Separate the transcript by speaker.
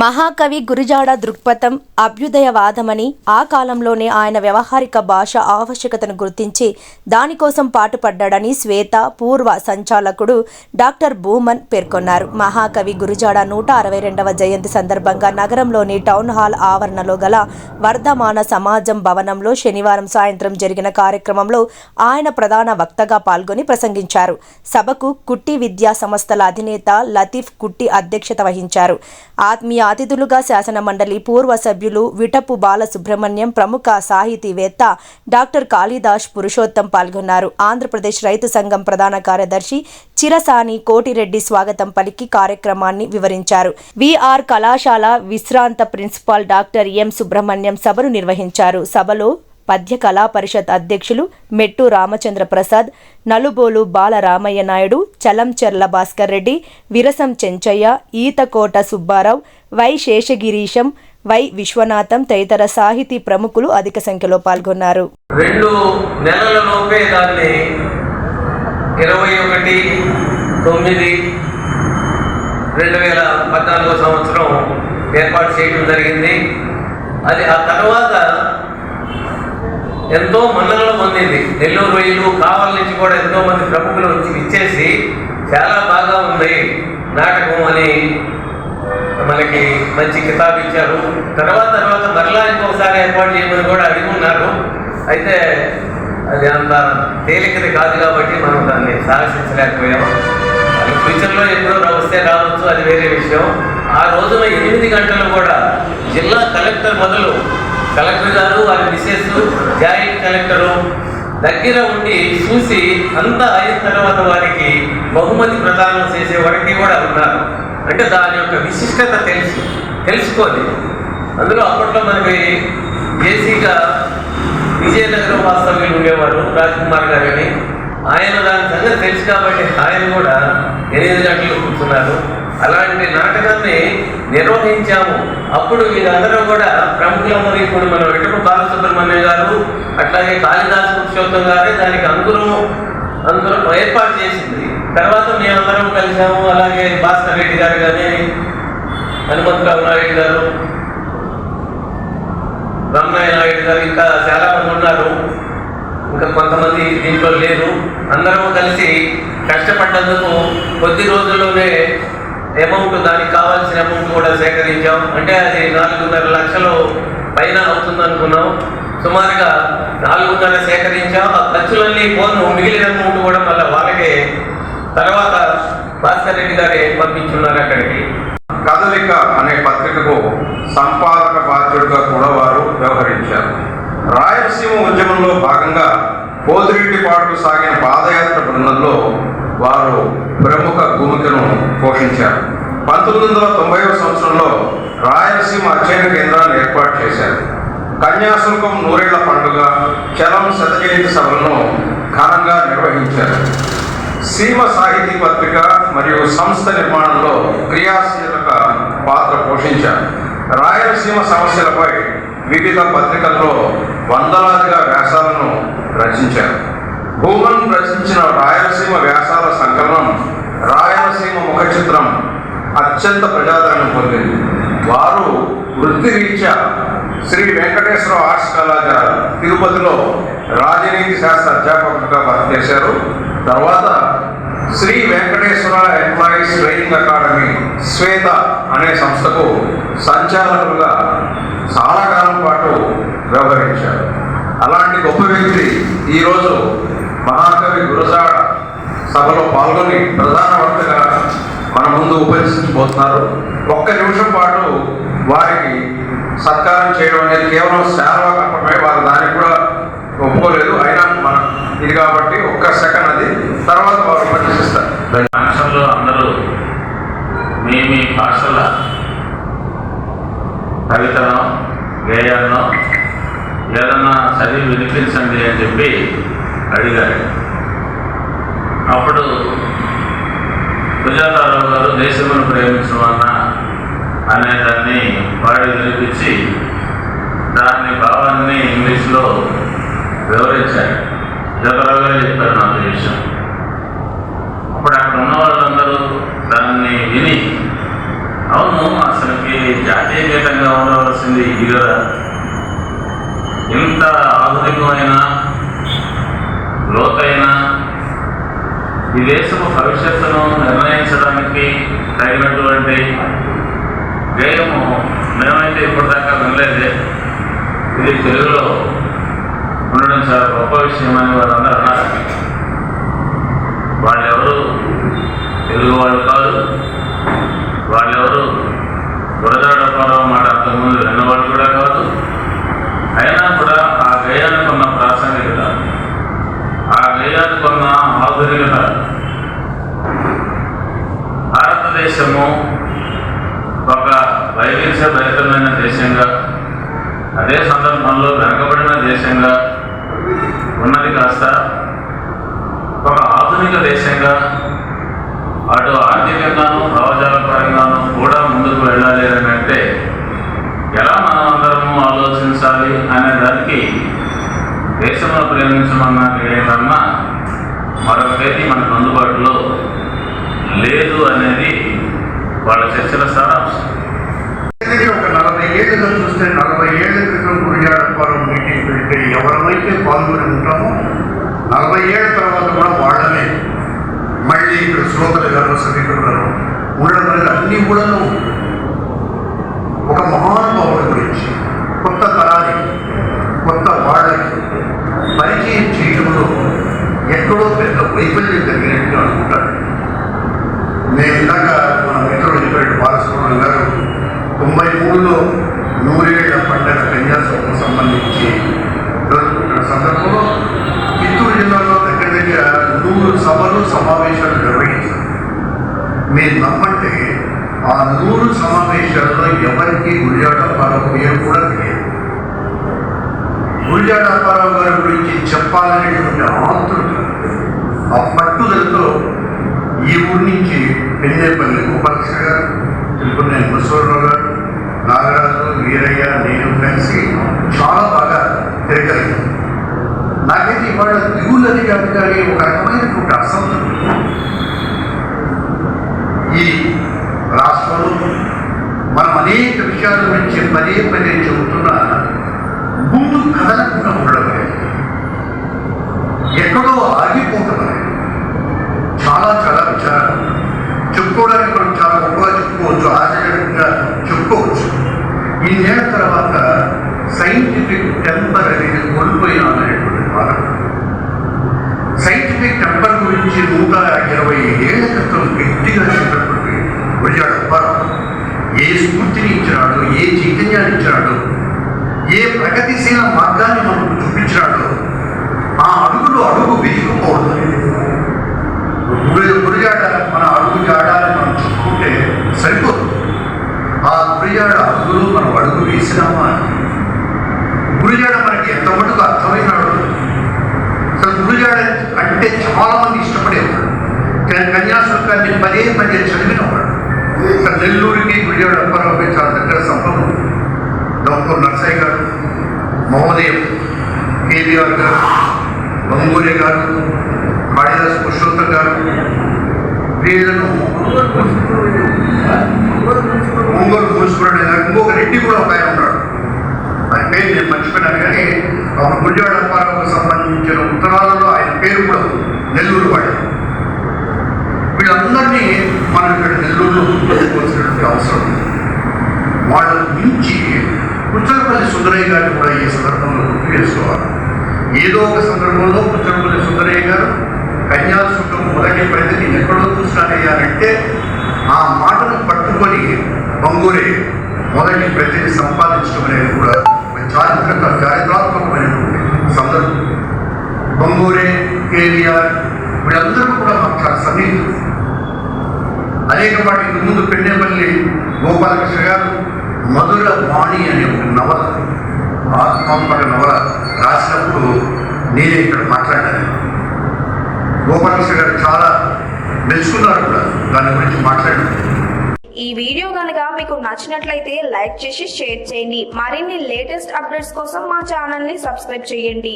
Speaker 1: మహాకవి గురుజాడ దృక్పథం అభ్యుదయవాదమని ఆ కాలంలోనే ఆయన వ్యవహారిక భాష ఆవశ్యకతను గుర్తించి దానికోసం పాటుపడ్డాడని శ్వేత పూర్వ సంచాలకుడు డాక్టర్ భూమన్ పేర్కొన్నారు. మహాకవి గురుజాడ నూట అరవై రెండవ జయంతి సందర్భంగా నగరంలోని టౌన్ హాల్ ఆవరణలో గల వర్ధమాన సమాజం భవనంలో శనివారం సాయంత్రం జరిగిన కార్యక్రమంలో ఆయన ప్రధాన వక్తగా పాల్గొని ప్రసంగించారు. సభకు కుట్టి విద్యా సంస్థల అధినేత లతీఫ్ కుట్టి అధ్యక్షత వహించారు. ఆత్మీయ అతిథులుగా శాసన మండలి పూర్వ సభ్యులు విటపు బాలసుబ్రహ్మణ్యం ప్రముఖ సాహితీవేత్త డాక్టర్ కాళిదాస్ పురుషోత్తం పాల్గొన్నారు. ఆంధ్రప్రదేశ్ రైతు సంఘం ప్రధాన కార్యదర్శి చిరసాని కోటిరెడ్డి స్వాగతం పలికి కార్యక్రమాన్ని వివరించారు. విఆర్ కళాశాల విశ్రాంత ప్రిన్సిపాల్ డాక్టర్ ఎం సుబ్రహ్మణ్యం సభను నిర్వహించారు. సభలో పద్య కళా పరిషత్ అధ్యక్షులు మెట్టు రామచంద్ర ప్రసాద్ నలుబోలు బాలరామయ్య నాయుడు చలంచెర్ల భాస్కర్ రెడ్డి విరసం చెంచయ్య ఈతకోట సుబ్బారావు వై శేషగిరీశం వై విశ్వనాథం తదితర సాహితీ ప్రముఖులు అధిక సంఖ్యలో పాల్గొన్నారు.
Speaker 2: రెండు నెలలలోపే దాన్ని ఇరవై ఒకటి తొమ్మిది రెండు వేల పద్నాలుగో సంవత్సరం ఏర్పాటు చేయడం జరిగింది. అది ఆ తర్వాత ఎంతో మన్ననలు పొందింది. నెల్లూరు రొయ్యలు కావాల నుంచి కూడా ఎంతో మంది ప్రముఖులు వచ్చి ఇచ్చేసి చాలా బాగా ఉంది. నాటకం అని మనకి మంచి కితాబ్ ఇచ్చారు. తర్వాత తర్వాత మరలా ఇంకొకసారి ఏర్పాటు చేయమని కూడా అడిగి ఉన్నారు అయితే అది అంత తేలికది కాదు కాబట్టి మనం దాన్ని సాహసించలేకపోయాము అది ఫ్యూచర్లో ఎప్పుడో వస్తే రావచ్చు అది వేరే విషయం. ఆ రోజున ఎనిమిది గంటలు కూడా జిల్లా కలెక్టర్ మొదలు కలెక్టర్ గారు వారి మిసెస్ జాయింట్ కలెక్టరు దగ్గర ఉండి చూసి అంతా అయిన తర్వాత వారికి బహుమతి ప్రదానం చేసే వరకు కూడా ఉన్నారు. అంటే దాని యొక్క విశిష్టత తెలుసు తెలుసుకోండి. అందులో అప్పట్లో మనకి కేసీగా విజయనగరం వాస్తవ్యులు ఉండేవారు రాజ్కుమార్ గారని ఆయన దాని సంగతి తెలుసు కాబట్టి ఆయన కూడా ఎనిమిది గంటలు కూర్చున్నారు. అలాంటి నాటకాన్ని నిర్వహించాము. అప్పుడు వీళ్ళందరూ కూడా ప్రముఖులము ఇప్పుడు మనం వెంటనే బాలసుబ్రహ్మణ్య గారు అట్లాగే కాళిదాస్ పురుషోత్తం గారే దానికి అంకురం అంకురం ఏర్పాటు చేసింది. తర్వాత మేమందరం కలిసాము. అలాగే భాస్కర్ రెడ్డి గారు కానీ హనుమంతరావు నాయుడు గారు రమణయ్య నాయుడు గారు ఇంకా చాలా మంది ఉన్నారు. ఇంకా కొంతమంది దీంట్లో లేరు. అందరం కలిసి కష్టపడ్డందుకు కొద్ది రోజుల్లోనే అమౌంట్ దానికి కావాల్సిన అమౌంట్ కూడా సేకరించాం. అంటే అది నాలుగున్నర లక్షలు పైన అవుతుంది అనుకున్నాం. సుమారుగా నాలుగున్నర సేకరించాం. ఆ ఖర్చులన్నీ పోను మిగిలిన అమౌంట్ కూడా మళ్ళీ వాళ్ళకే. తర్వాత భాస్కర్ రెడ్డి గారే పంపించున్నారు అక్కడికి.
Speaker 3: కదలిక అనే పత్రికకు సంపాదక బాధ్యుడిగా కూడా వారు వ్యవహరించారు. రాయలసీమ ఉద్యమంలో భాగంగా పోతిరెడ్డిపాటుకు సాగిన పాదయాత్ర బృందంలో వారు ప్రముఖ భూమికను పోషించారు. పంతొమ్మిది వందల తొంభై సంవత్సరంలో రాయలసీమ అధ్యయన కేంద్రాన్ని ఏర్పాటు చేశారు. కన్యాశుల్కం నూరేళ్ళ పండుగ చలం శత జయంతి సభలను ఘనంగా నిర్వహించారు. సీమ సాహితీ పత్రిక మరియు సంస్థ నిర్మాణంలో క్రియాశీలక పాత్ర పోషించారు. రాయలసీమ సమస్యలపై వివిధ పత్రికల్లో వందలాదిగా వ్యాసాలను రచించారు. భూమన్ రచించిన రాయలసీమ వ్యాసాల సంకలనం రాయలసీమ ముఖ చిత్రం అత్యంత ప్రజాదరణ పొందింది. వారు వృత్తిరీత్యా శ్రీ వెంకటేశ్వర ఆర్ట్స్ కళాశాల తిరుపతిలో రాజనీతి శాస్త్ర అధ్యాపకుడిగా పనిచేశారు. తర్వాత Sri Venkateswara employees training academy Swetha అనే సంస్థకు సంచాలకులుగా చాలా కాలం పాటు వ్యవహరించారు. అలాంటి గొప్ప వ్యక్తి ఈరోజు మహాకవి గురజాడ సభలో పాల్గొని ప్రధాన వక్తగా మన ముందు ఉపయోగించబోతున్నారు ఒక్క నిమిషం పాటు వారికి సత్కారం చేయడం అనేది కేవలం సేవ కప్పమే వారు దానికి కూడా ఒప్పుకోలేదు. అయినా మన ఇది కాబట్టి ఒక్క సెకండ్ అది. తర్వాత వారు ఉపన్యసిస్తారు
Speaker 4: అంశంలో అందరూ మీ మీ భాషల కవితను గేయాలను ఏదన్నా చదివి వినిపించండి అని చెప్పి అడిగారు. అప్పుడు సుజాతారావు గారు దేశమును ప్రేమించమన్న అనే దాన్ని పాడి వినిపించి దాని భావాన్ని ఇంగ్లీష్లో వివరించారు. సుజాతారావు గారు చెప్పారు నాకు విషయం. అప్పుడు అక్కడ ఉన్న వాళ్ళందరూ దాన్ని విని అవును అసలుకి జాతీయ గీతంగా ఉండవలసింది ఇది కదా. ఇంత ఆధునికమైన లోతైన ఈ దేశపు భవిష్యత్తును నిర్ణయించడానికి తగినటువంటి గేయము మేమైతే ఇప్పటిదాకా వినలేదే. ఇది తెలుగులో ఉండడం చాలా గొప్ప విషయం అని వాళ్ళందరూ అన్నారు. వాళ్ళెవరు తెలుగు వాళ్ళు కాదు. వాళ్ళెవరు గురజాడపాలెం మాట అంతకుముందు విన్నవాళ్ళు కూడా కాదు అయినా కూడా ఆ గేయానికి ఉన్న ప్రాసంగికత ఆ గేయానికి ఉన్న ఆధునికత భారతదేశము ఒక వైవిధ్యభరితమైన దేశంగా అదే సందర్భంలో వెనకబడిన దేశంగా ఉన్నది కాస్త ఒక ఆధునిక దేశంగా అటు ఆర్థికంగాను భావజాల పరంగాను కూడా ముందుకు వెళ్ళాలి అని అంటే ఎలా మనమందరము అందరము ఆలోచించాలి అనే దానికి దేశంలో ప్రేమించమన్నా ఏదన్నా మరొక మనకు అందుబాటులో లేదు అనేది వాళ్ళ చర్చల సారాంశం.
Speaker 5: ఒక నలభై ఏళ్ళుగా చూస్తే నలభై ఏళ్ళ క్రితం గురిజాడపాలెం మీటింగ్ పెడితే ఎవరమైతే పాల్గొని ఉంటామో నలభై ఏళ్ళ తర్వాత కూడా వాళ్ళనే మళ్ళీ ఇక్కడ శ్రోతలు గారు సభికులు గారు ఉండడం అనేది అన్ని కూడా ఒక మహానుభావుడి గురించి కొత్త తరానికి కొత్త వాళ్ళకి పరిచయం చేయడంలో ఎక్కడో పెద్ద వైఫల్యం జరిగినట్టు అనుకుంటాను పేరు కూడా తెలియదు. గురిజాడ అప్పారావు గారి గురించి చెప్పాలనేటువంటి ఆతృత ఆ పట్టుదలతో ఈ ఊరి నుంచి పెన్నేపల్లి గోపాలకృష్ణ గారు తిరుపతి ముసవరరావు గారు నాగరాజు వీరయ్య నేను కలిసి చాలా బాగా తిరగలిగాం. నాకైతే ఇవాళ దిగులది కాదు కానీ ఒక రకమైనటువంటి అసంతృప్తి. ఈ రాష్ట్రంలో మనం అనేక విషయాల గురించి పదే పదే చెబుతున్నా ముందు కదలకుండా ఉండడం ఎక్కడో ఆగిపోవడం చాలా చాలా విచారం. చెప్పుకోవడానికి మనం చాలా గొప్పగా చెప్పుకోవచ్చు ఆశ్చర్యంగా చెప్పుకోవచ్చు. ఈ ఇన్నేళ్ళ తర్వాత సైంటిఫిక్ టెంపర్ అనేది కోల్పోయినా అనేటువంటి బాధ సైంటిఫిక్ టెంపర్ గురించి నూట ఇరవై ఏళ్ళ క్రితం గట్టిగా చెప్పినటువంటి గురిజాడ అప్పారావు. ఏ స్ఫూర్తిని ఇచ్చినాడు ఏ చైతన్యాన్ని ఇచ్చినాడో ఏ ప్రగతిశీల మార్గాన్ని మనకు చూపించినాడో ఆ అడుగులో అడుగు వెతుకుకోవడం గురి గురిజాడ మన అడుగు జాడాలని మనం చెప్పుకుంటే సరిపోదు. ఆ గురిజాడ అడుగులు మనం అడుగు వేసినామా? అని. గురిజాడ మనకి ఎంత మటుకు అర్థమైనాడు అసలు గురిజాడ అంటే చాలామంది ఇష్టపడేవారు. కానీ కన్యాశుల్కాన్ని పదే పదే చదివినవాడు ఇక్కడ నెల్లూరుకి విజయవాడ అప్పారావుకి చాలా దగ్గర సంబంధం డాక్టర్ నర్సయ్య గారు మహోదయం కేవీఆర్ గారు గంగూరే గారు కాళిదాస్ పురుషోత్తం గారు వీళ్ళను ఒంగోలు మున్సిపల్ గారు ఇంకొక రెడ్డి కూడా ఒక ఆయన ఉన్నాడు. ఆయన పేరు నేను మర్చిపోయినాను కానీ ఒక గుడివాడ అప్పారావుకు సంబంధించిన ఉత్తరాలలో ఆయన పేరు కూడా నెల్లూరు వాడి. వీళ్ళందరినీ మనం ఇక్కడ నెల్లూరులో గుర్తుంచుకోవాల్సినటువంటి అవసరం ఉంది. వాళ్ళకు మించి పుచ్చలపల్లి సుందరయ్య గారిని కూడా ఈ సందర్భంలో గుర్తు చేసుకోవాలి. ఏదో ఒక సందర్భంలో పుచ్చలపల్లి సుందరయ్య గారు కన్యాశుల్కం మొదటి ప్రతిని ఎక్కడో చూసినారయ్యారంటే ఆ మాటను పట్టుకొని బంగూరే మొదటి ప్రతిని సంపాదించడం అనేది కూడా చారిత్రక చారిత్రాత్మకమైనటువంటి సందర్భం. బంగూరే కేవీఆర్ వీళ్ళందరూ కూడా మాకు చాలా సన్నిహితులు. అనేక వాటికి ముందు పెండేపల్లి గోపాలకృష్ణ గారు మధుర వాణి అనే ఒక నవల ఆత్మాత్మక నవల రాసినప్పుడు నేనే ఇక్కడ మాట్లాడాను. గోపాలకృష్ణ గారు చాలా మెచ్చుకున్నారు కూడా దాని గురించి మాట్లాడారు
Speaker 6: ఈ వీడియో కనుక మీకు నచ్చినట్లయితే లైక్ చేసి షేర్ చేయండి. మరిన్ని లేటెస్ట్ అప్డేట్స్ కోసం మా ఛానల్ని సబ్స్క్రైబ్ చేయండి.